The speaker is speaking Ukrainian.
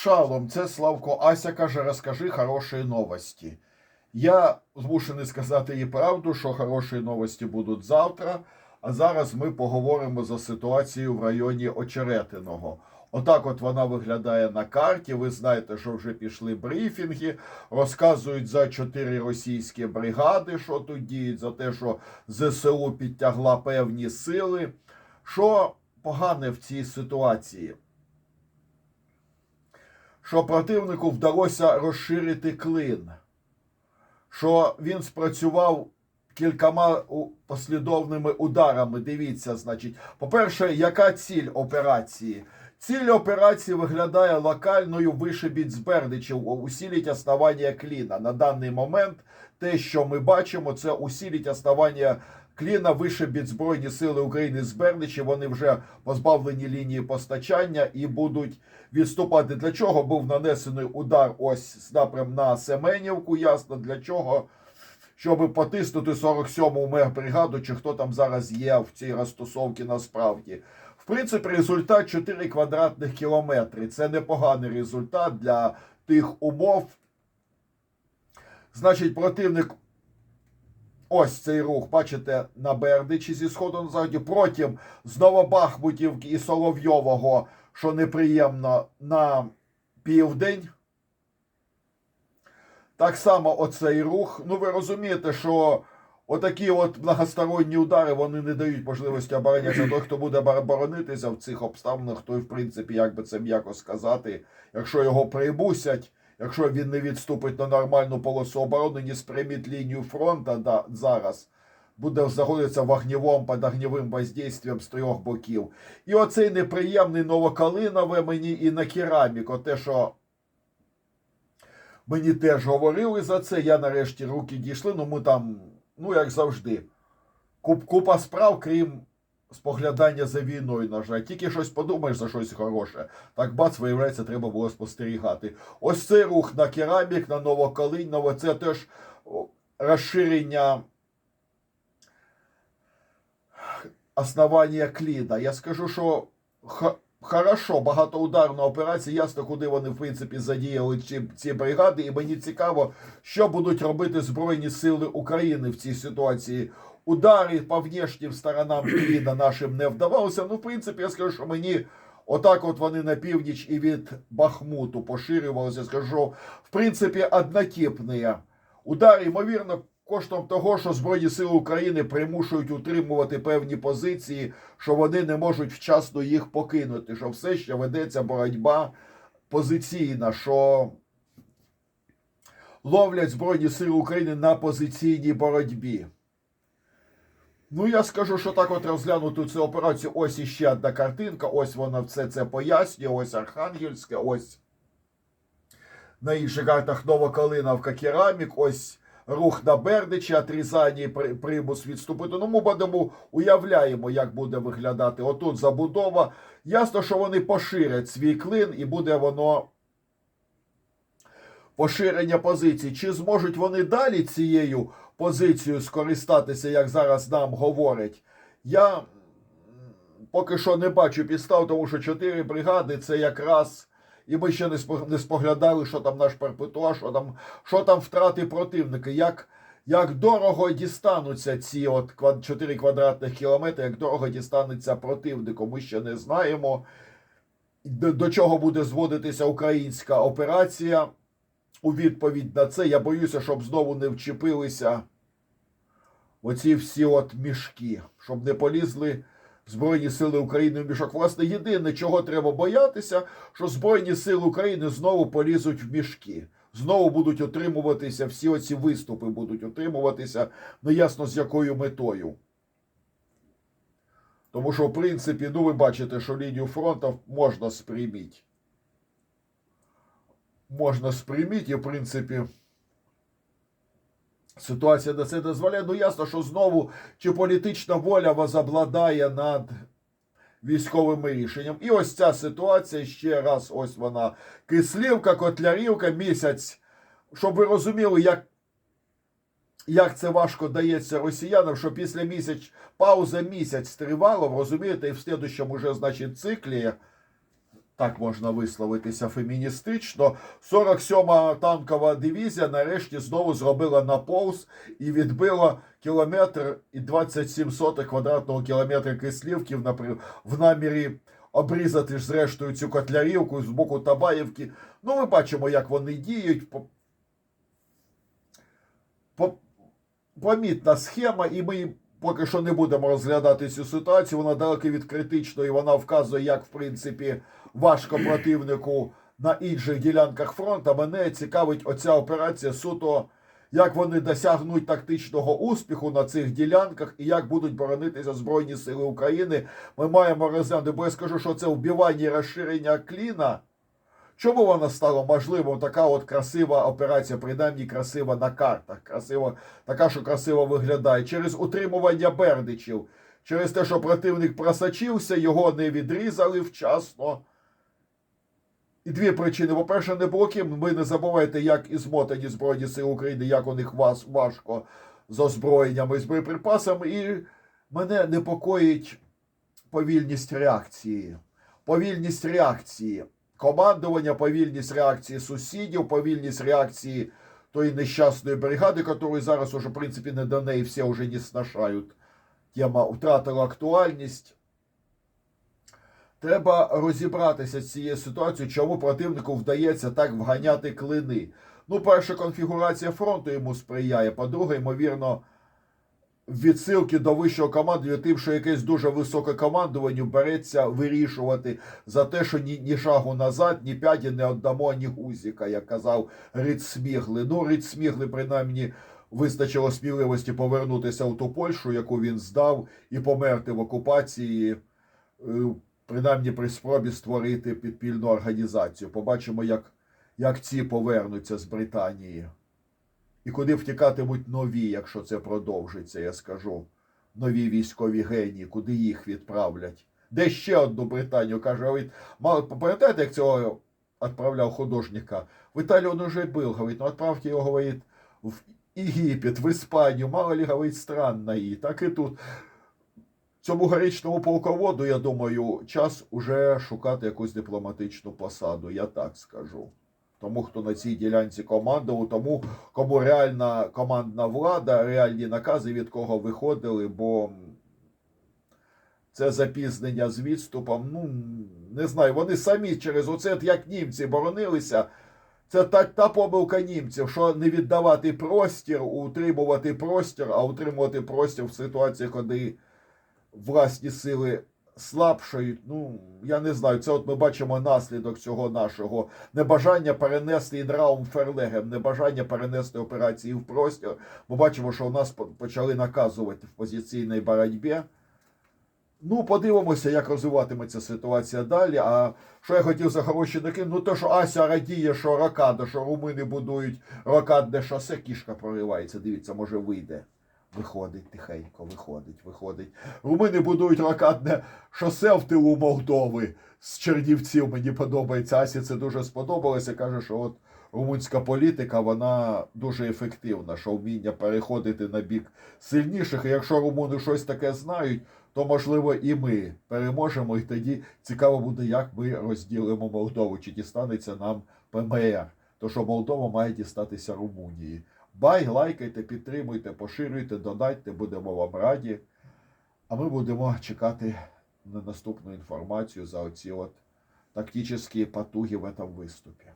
Шалом, це Славко Ася каже, розкажи хороші новості. Я змушений сказати їй правду, що хороші новості будуть завтра. А зараз ми поговоримо за ситуацію в районі Очеретиного. Отак от вона виглядає на карті. Ви знаєте, що вже пішли брифінги, розказують за чотири російські бригади, що тут діють, за те, що ЗСУ підтягла певні сили. Що погане в цій ситуації? Що противнику вдалося розширити клин, що він спрацював кількома послідовними ударами. Дивіться, значить, по-перше, яка ціль операції? Ціль операції виглядає локальною вишибіть з Бердичів, усіліть основання кліна. На даний момент те, що ми бачимо, це усіліть основання кліна, вишибіть Збройні Сили України з Бердичів. Вони вже позбавлені лінії постачання і будуть відступати. Для чого був нанесений удар ось з напрям на Семенівку? Ясно для чого? Щоб потиснути 47-му мехбригаду, чи хто там зараз є в цій розтусовці насправді. В принципі, результат 4 квадратних кілометри. Це непоганий результат для тих умов. Значить, противник. Ось цей рух, бачите, на Бердичі зі сходу на заході. Потім з Новобахмутівки і Соловйового, що неприємно, на південь. Так само оцей рух. Ну, ви розумієте, що отакі от многосторонні удари вони не дають можливості оборонятися. Той, хто буде боронитися в цих обставинах, той, в принципі, як би це м'яко сказати, якщо його прибусять, якщо він не відступить на нормальну полосу оборони, не спрямить лінію фронту да, зараз. Буде знаходитися в огнівому під огнівим воздействием з трьох боків. І оцей неприємний новокалинове мені і на кераміку, те, що Мені теж говорили за це. Я нарешті руки дійшли. Ну ми там, ну як завжди, куп, купа справ, крім споглядання за війною, на жаль. Тільки щось подумаєш за щось хороше. Так бац, виявляється, треба було спостерігати. Ось цей рух на керамік, на Новокалиново, це теж розширення основання кліна. Я скажу, що. Хорошо, багатоударна операція, ясно, куди вони в принципі задіяли ці, ці бригади, і мені цікаво, що будуть робити Збройні Сили України в цій ситуації. Удари по внешнім сторонам Кліна нашим не вдавалося. Ну, в принципі, я скажу, що мені отак от вони на північ і від Бахмуту поширювалися. Скажу, в принципі, однотипні удари, ймовірно, коштом того, що Збройні Сили України примушують утримувати певні позиції, що вони не можуть вчасно їх покинути, що все ще ведеться боротьба позиційна, що ловлять Збройні Сили України на позиційній боротьбі. Ну, я скажу, що так от розглянути цю операцію. Ось іще одна картинка, ось вона все це пояснює, ось Архангельське, ось на інших картах Новокалиновка керамік, ось рух на Бердичі, отрізання і при- примус відступити. Ну, ми будемо уявляємо, як буде виглядати отут забудова. Ясно, що вони поширять свій клин і буде воно поширення позицій. Чи зможуть вони далі цією позицією скористатися, як зараз нам говорять? Я поки що не бачу підстав, тому що чотири бригади це якраз. І ми ще не споглядали, що там наш перпетуа, що там, що там втрати противника, як, як дорого дістануться ці от 4 квадратних кілометри, як дорого дістанеться противнику. Ми ще не знаємо, до, до чого буде зводитися українська операція. У відповідь на це я боюся, щоб знову не вчепилися оці всі от мішки, щоб не полізли Збройні Сили України в мішок. Власне, єдине, чого треба боятися, що Збройні Сили України знову полізуть в мішки. Знову будуть отримуватися, всі оці виступи будуть отримуватися, неясно з якою метою. Тому що, в принципі, ну ви бачите, що лінію фронту можна спрямити. Можна спрямити, і, в принципі, ситуація на це дозволяє. Ну, ясно, що знову чи політична воля возобладає над військовим рішенням. І ось ця ситуація ще раз, ось вона. Кислівка, Котлярівка, місяць. Щоб ви розуміли, як, як це важко дається росіянам, що після місяць, пауза місяць тривала, розумієте, і в слідущому вже, значить, циклі так можна висловитися феміністично. 47-ма танкова дивізія нарешті знову зробила наповз і відбила кілометр і 27 сотих квадратного кілометра Кислівків в намірі обрізати ж зрештою цю котлярівку з боку Табаївки. Ну, ми бачимо, як вони діють. По- по- Помітна схема, і ми поки що не будемо розглядати цю ситуацію. Вона далеко від критичної. Вона вказує, як в принципі важко противнику на інших ділянках фронту. Мене цікавить оця операція суто, як вони досягнуть тактичного успіху на цих ділянках і як будуть боронитися Збройні Сили України. Ми маємо розглянути, бо я скажу, що це вбивання і розширення кліна. Чому вона стала можливою? Така от красива операція, принаймні красива на картах, красива, така, що красиво виглядає. Через утримування бердичів, через те, що противник просочився, його не відрізали вчасно. І дві причини. По-перше, не було ким. Ви не забувайте, як і змотані Збройні Сили України, як у них важко з озброєннями і з боєприпасами. І мене непокоїть повільність реакції. Повільність реакції командування, повільність реакції сусідів, повільність реакції тої нещасної бригади, яку зараз уже, в принципі, не до неї всі вже не снашають. Тема втратила актуальність. Треба розібратися з цією ситуацією, чому противнику вдається так вганяти клини. Ну, перша конфігурація фронту йому сприяє. По-друге, ймовірно, відсилки до вищого командування, тим, що якесь дуже високе командування береться вирішувати за те, що ні, ні шагу назад, ні п'яті не віддамо, ні гузіка, як казав Риц Смігли. Ну, Смігли, принаймні, вистачило сміливості повернутися в ту Польщу, яку він здав, і померти в окупації, е, принаймні при спробі створити підпільну організацію. Побачимо, як, як ці повернуться з Британії. І куди втікатимуть нові, якщо це продовжиться, я скажу. Нові військові генії, куди їх відправлять. Де ще одну Британію? Каже, мало, пам'ятаєте, як цього відправляв художника? В Італію він уже був, говорить, ну відправте його, говорить, в Єгипет, в Іспанію, мало ли, говорить, стран на її. Так і тут. Цьому героїчному полководу, я думаю, час уже шукати якусь дипломатичну посаду, я так скажу. Тому, хто на цій ділянці командував, тому кому реальна командна влада, реальні накази від кого виходили, бо це запізнення з відступом. Ну не знаю, вони самі через оце, як німці боронилися. Це та, та помилка німців, що не віддавати простір, утримувати простір, а утримувати простір в ситуації, коли власні сили слабшають. Ну, я не знаю, це от ми бачимо наслідок цього нашого небажання перенести інраум ферлегем, небажання перенести операції в простір. Ми бачимо, що у нас почали наказувати в позиційній боротьбі. Ну, подивимося, як розвиватиметься ситуація далі. А що я хотів за хороші накинути? Ну, то, що Ася радіє, що рокада, що румини будують рокадне шосе, кішка проривається. Дивіться, може вийде. Виходить тихенько, виходить, виходить. Румини будують рокадне шосе в тилу Молдови з Чернівців. Мені подобається. Асі це дуже сподобалося. Каже, що от румунська політика вона дуже ефективна, що вміння переходити на бік сильніших. І якщо румуни щось таке знають, то можливо і ми переможемо. І тоді цікаво буде, як ми розділимо Молдову, чи дістанеться нам ПМР. То що Молдова має дістатися Румунії. Бай, лайкайте, підтримуйте, поширюйте, донайте, будемо вам раді. А ми будемо чекати на наступну інформацію за оці от тактичні потуги в этом виступі.